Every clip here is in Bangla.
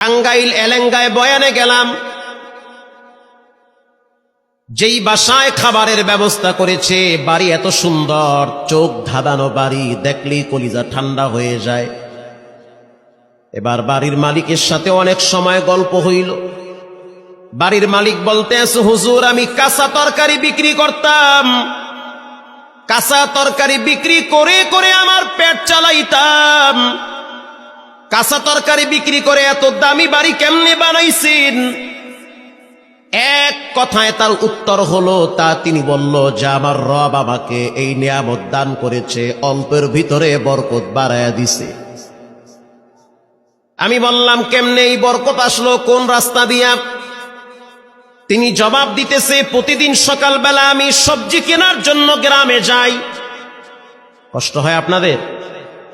টাঙ্গাইল এলেঙ্গায় বয়ানে গেলাম, যেই বাসায় খাবারের ব্যবস্থা করেছে, বাড়ি এত সুন্দর, চোখ ধাঁধানো বাড়ি, দেখলেই কলিজা ঠান্ডা হয়ে যায়। এবার বাড়ির মালিকের সাথে অনেক সময় গল্প হইল। বাড়ির মালিক বলতে আছে হুজুর, আমি কাঁচা তরকারি বিক্রি করতাম। কাঁচা তরকারি বিক্রি করে করে আমার পেট চালাইতাম। কাঁচা তরকারি বিক্রি করে এত দামি বাড়ি কেমনে বানাইছেন? এক কথায় তার উত্তর হলো, তা তিনি বলল, যে আমার রব আমাকে এই নিয়ামত দান করেছে, অল্পের ভিতরে বরকত বাড়ায়া দিছে। আমি বললাম, কেমনে এই বরকত আসলো? কোন রাস্তা দিয়া? তিনি জবাব দিতেছে, প্রতিদিন সকালবেলা আমি সবজি কেনার জন্য গ্রামে যাই। কষ্ট হয় আপনাদের?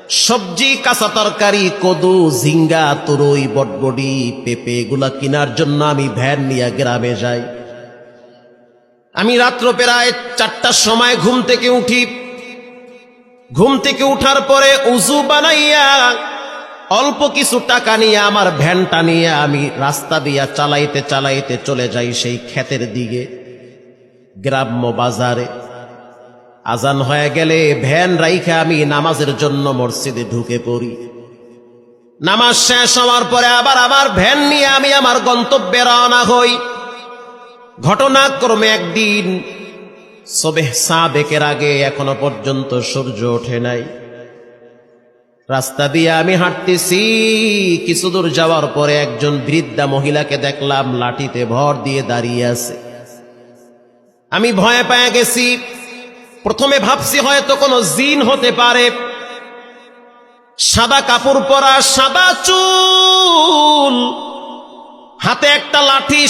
সবজি, কাঁচা তরকারি, কদু, ঝিঙ্গা, তরই, বটবডি, পেঁপে, এগুলা কেনার জন্য আমি ভ্যান নিয়ে গ্রামে যাই। আমি রাত্র প্রায় চারটার সময় ঘুম থেকে উঠি। ঘুম থেকে উঠার পরে উজু বানাইয়া অল্প কিছু টাকা নিয়ে আমার ভ্যানটা নিয়ে আমি রাস্তা দিয়া চালাইতে চালাইতে চলে যাই সেই ক্ষেতের দিকে, গ্রাম্য বাজারে। আজান হয়ে গেলে ভ্যান রাইখে আমি নামাজের জন্য মসজিদে ঢুকে পড়ি। নামাজ শেষ হওয়ার পরে আবার আমার ভ্যান নিয়ে আমি আমার গন্তব্যে রওনা হই। ঘটনাক্রমে একদিন সবে সাবেকের আগে এখনও পর্যন্ত সূর্য ওঠে নাই। রাস্তা দিয়ে আমি হাঁটতেছি, কিছু দূর যাওয়ার পরে একজন বৃদ্ধা মহিলাকে দেখলাম লাঠিতে ভর দিয়ে দাঁড়িয়ে আছে। আমি ভয়ে পেয়ে গেছি। প্রথমে ভাবছি হয়তো কোনো জিন হতে পারে। সাদা কাপড় পরা সাদা চুল, হাতে একটা লাঠি